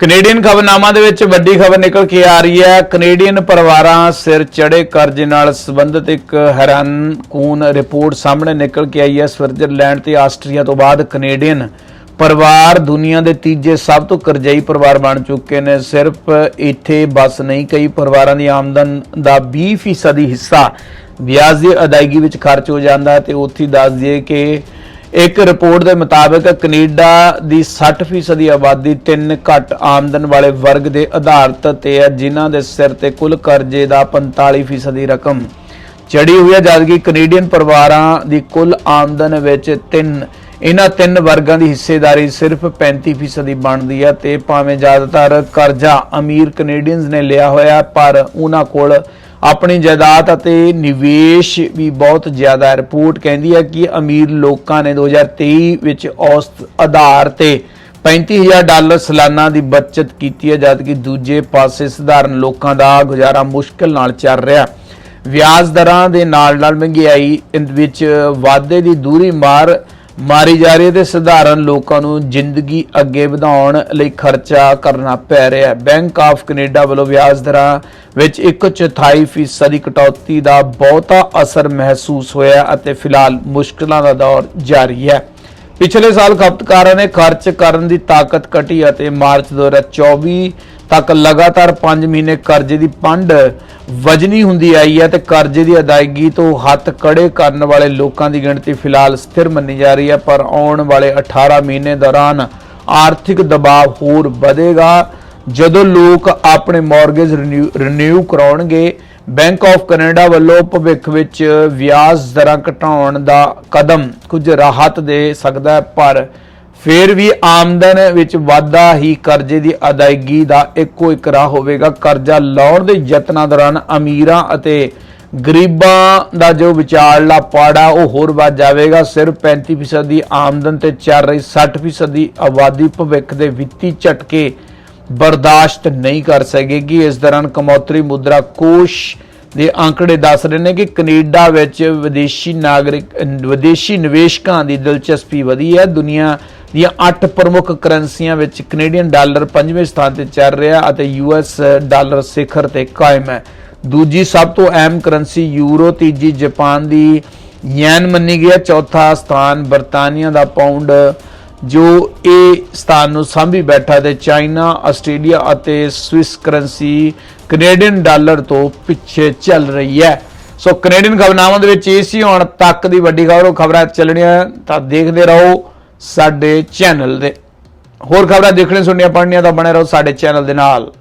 Canadian ਖਬਰਨਾਮਾ ਦੇ ਵਿੱਚ ਵੱਡੀ ਖਬਰ ਨਿਕਲ ਕੇ ਆ ਰਹੀ ਹੈ। ਕੈਨੇਡੀਅਨ ਪਰਿਵਾਰਾਂ ਸਿਰ ਚੜੇ ਕਰਜ਼ੇ ਨਾਲ ਸੰਬੰਧਿਤ ਇੱਕ ਹੈਰਾਨਕੂਨ ਰਿਪੋਰਟ ਸਾਹਮਣੇ ਨਿਕਲ ਕੇ ਆਈ ਹੈ। ਸਵਿਟਜ਼ਰਲੈਂਡ ਤੇ ਆਸਟਰੀਆ ਤੋਂ ਬਾਅਦ ਕੈਨੇਡੀਅਨ ਪਰਿਵਾਰ ਦੁਨੀਆ ਦੇ ਤੀਜੇ ਸਭ ਤੋਂ ਕਰਜ਼ਈ ਪਰਿਵਾਰ ਬਣ ਚੁੱਕੇ ਨੇ। ਸਿਰਫ ਇੱਥੇ ਬਸ ਨਹੀਂ, ਕਈ ਪਰਿਵਾਰਾਂ ਦੀ ਆਮਦਨ ਦਾ 20% ਹਿੱਸਾ ਵਿਆਜ ਦੀ ਅਦਾਇਗੀ ਵਿੱਚ ਖਰਚ ਹੋ ਜਾਂਦਾ ਹੈ ਤੇ ਉੱਥੇ ਦੱਸ ਦਈਏ ਕਿ ਇੱਕ ਰਿਪੋਰਟ ਦੇ ਮੁਤਾਬਕ ਕੈਨੇਡਾ ਦੀ 60% ਦੀ ਆਬਾਦੀ ਤਿੰਨ ਘੱਟ ਆਮਦਨ ਵਾਲੇ ਵਰਗ ਦੇ ਆਧਾਰਿਤ ਤੇ ਹੈ, ਜਿਨ੍ਹਾਂ ਦੇ ਸਿਰ ਤੇ ਕੁੱਲ ਕਰਜ਼ੇ ਦਾ 45% ਦੀ ਰਕਮ। ਚੜੀ ਹੋਈ ਹੈ, ਜਦਕਿ ਕੈਨੇਡੀਅਨ ਪਰਿਵਾਰਾਂ ਦੀ ਕੁੱਲ ਆਮਦਨ ਵਿੱਚ ਤਿੰਨ, ਇਹਨਾਂ ਤਿੰਨ ਵਰਗਾਂ ਦੀ ਹਿੱਸੇਦਾਰੀ ਸਿਰਫ 35% ਦੀ ਬਣਦੀ ਹੈ ਤੇ ਭਾਵੇਂ ਜ਼ਿਆਦਾਤਰ ਕਰਜ਼ਾ ਅਮੀਰ ਕੈਨੇਡੀਅਨਸ ਨੇ ਲਿਆ ਹੋਇਆ ਪਰ ਉਹਨਾਂ ਕੋਲ ਆਪਣੀ ਜਾਇਦਾਦ ਅਤੇ ਨਿਵੇਸ਼ ਵੀ ਬਹੁਤ ਜ਼ਿਆਦਾ ਰਿਪੋਰਟ ਕਹਿੰਦੀ ਹੈ ਕਿ ਅਮੀਰ ਲੋਕਾਂ ਨੇ 2023 ਵਿੱਚ ਔਸਤ ਆਧਾਰ ਤੇ 35000 ਡਾਲਰ ਸਾਲਾਨਾ ਦੀ ਬਚਤ ਕੀਤੀ ਹੈ ਜਦਕਿ ਦੂਜੇ ਪਾਸੇ ਸਧਾਰਨ ਲੋਕਾਂ ਦਾ ਗੁਜ਼ਾਰਾ ਮੁਸ਼ਕਲ ਨਾਲ ਚੱਲ ਰਿਹਾ ਵਿਆਜ ਦਰਾਂ ਦੇ ਨਾਲ ਨਾਲ ਮਹਿੰਗਾਈ ਵਿੱਚ ਵਾਧੇ ਦੀ ਦੂਰੀ ਮਾਰ ਮਾਰੀ ਜਾ ਰਹੀ ਹੈ ਤੇ ਸਧਾਰਨ ਲੋਕਾਂ ਨੂੰ ਜ਼ਿੰਦਗੀ ਅੱਗੇ ਵਧਾਉਣ ਲਈ ਖਰਚਾ ਕਰਨਾ ਪੈ ਰਿਹਾ ਹੈ। ਬੈਂਕ ਆਫ ਕੈਨੇਡਾ ਵੱਲੋਂ ਵਿਆਜ ਦਰਾਂ ਵਿੱਚ 1.4 ਫੀਸਦੀ ਕਟੌਤੀ ਦਾ ਬਹੁਤਾ ਅਸਰ ਮਹਿਸੂਸ ਹੋਇਆ ਅਤੇ ਫਿਲਹਾਲ ਮੁਸ਼ਕਲਾਂ ਦਾ ਦੌਰ ਜਾਰੀ ਹੈ। ਪਿਛਲੇ ਸਾਲ ਖਪਤਕਾਰਾਂ ਨੇ ਖਰਚ ਕਰਨ ਦੀ ਤਾਕਤ ਘਟੀ ਅਤੇ ਮਾਰਚ 2024 ਤੱਕ ਲਗਾਤਾਰ 5 ਮਹੀਨੇ ਕਰਜ਼ੇ ਦੀ ਪੰਡ ਵਜਨੀ ਹੁੰਦੀ ਆਈ ਹੈ ਤੇ ਕਰਜ਼ੇ ਦੀ ਅਦਾਇਗੀ ਤੋਂ ਹੱਥ ਕੜੇ ਕਰਨ ਵਾਲੇ ਲੋਕਾਂ ਦੀ ਗਿਣਤੀ ਫਿਲਹਾਲ ਸਥਿਰ ਮੰਨੀ ਜਾ ਰਹੀ ਹੈ, ਪਰ ਆਉਣ ਵਾਲੇ 18 ਮਹੀਨੇ ਦੌਰਾਨ ਆਰਥਿਕ ਦਬਾਅ ਹੋਰ ਵਧੇਗਾ। ਜਦੋਂ ਲੋਕ ਆਪਣੇ ਮਾਰਗੇਜ ਰਿਨਿਊ ਕਰਾਉਣਗੇ ਬੈਂਕ ਆਫ ਕੈਨੇਡਾ ਵੱਲੋਂ ਭਵਿੱਖ ਵਿੱਚ ਵਿਆਜ ਦਰਾਂ ਘਟਾਉਣ ਦਾ ਕਦਮ ਕੁਝ ਰਾਹਤ ਦੇ ਸਕਦਾ ਹੈ, ਪਰ ਫਿਰ ਵੀ ਆਮਦਨ ਵਿੱਚ ਵਾਧਾ ਹੀ ਕਰਜ਼ੇ ਦੀ ਅਦਾਇਗੀ ਦਾ ਇੱਕੋ ਇੱਕ ਰਾਹ ਹੋਵੇਗਾ। ਕਰਜ਼ਾ ਲਾਉਣ ਦੇ ਯਤਨਾਂ ਦੌਰਾਨ ਅਮੀਰਾਂ ਅਤੇ ਗਰੀਬਾਂ ਦਾ ਜੋ ਵਿਚਾਰਲਾ ਪਾੜਾ, ਉਹ ਹੋਰ ਵੱਧ ਜਾਵੇਗਾ। ਸਿਰਫ 35% ਦੀ ਆਮਦਨ ਤੇ ਚੱਲ ਰਹੀ 60% ਦੀ ਆਬਾਦੀ ਭਵਿੱਖ ਦੇ ਵਿੱਤੀ ਝਟਕੇ ਬਰਦਾਸ਼ਤ ਨਹੀਂ ਕਰ ਸਕੇਗੀ। ਇਸ ਦੌਰਾਨ ਕਮੌਤਰੀ ਮੁਦਰਾ ਕੋਸ਼ ਦੇ ਅੰਕੜੇ ਦੱਸ ਰਹੇ ਨੇ ਕਿ ਕੈਨੇਡਾ ਵਿੱਚ ਵਿਦੇਸ਼ੀ ਨਾਗਰਿਕ, ਵਿਦੇਸ਼ੀ ਨਿਵੇਸ਼ਕਾਂ ਦੀ ਦਿਲਚਸਪੀ ਵਧੀ ਹੈ। ਦੁਨੀਆ ਦੀਆਂ 8 ਪ੍ਰਮੁੱਖ ਕਰੰਸੀਆਂ ਵਿੱਚ ਕੈਨੇਡੀਅਨ ਡਾਲਰ ਪੰਜਵੇਂ ਸਥਾਨ ਤੇ ਚੱਲ ਰਿਹਾ ਅਤੇ ਯੂਐਸ ਡਾਲਰ ਸਿਖਰ ਤੇ ਕਾਇਮ ਹੈ। ਦੂਜੀ ਸਭ ਤੋਂ ਅਹਿਮ ਕਰੰਸੀ ਯੂਰੋ, ਤੀਜੀ ਜਾਪਾਨ ਦੀ ਯੈਨ ਮੰਨੀ ਗਈ ਹੈ। ਚੌਥਾ ਸਥਾਨ ਬਰਤਾਨੀਆ ਦਾ ਪਾਉਂਡ, ਜੋ ਇਹ ਸਥਾਨ ਨੂੰ ਸਾਂਭੀ ਬੈਠਾ ਤੇ ਚਾਈਨਾ, ਆਸਟ੍ਰੇਲੀਆ ਅਤੇ ਸਵਿਸ ਕਰੰਸੀ ਕੈਨੇਡੀਅਨ ਡਾਲਰ ਤੋਂ ਪਿੱਛੇ ਚੱਲ ਰਹੀ ਹੈ। ਸੋ ਕੈਨੇਡੀਅਨ ਖਬਰਨਾਮਾ ਦੇ ਵਿੱਚ ਇਹ ਸੀ। ਹੁਣ ਤੱਕ ਦੀ ਵੱਡੀ ਖਬਰ, ਉਹ ਖਬਰਾਂ ਚੱਲਣੀਆਂ ਤਾਂ ਦੇਖਦੇ ਰਹੋ। ਸਾਡੇ ਚੈਨਲ ਦੇ। ਹੋਰ ਖਬਰਾਂ ਦੇਖਣੇ ਸੁਣਨੀਆਂ, ਪੜ੍ਹਨੀਆਂ ਤਾਂ ਬਣੇ ਰਹੋ ਸਾਡੇ ਚੈਨਲ ਦੇ ਨਾਲ।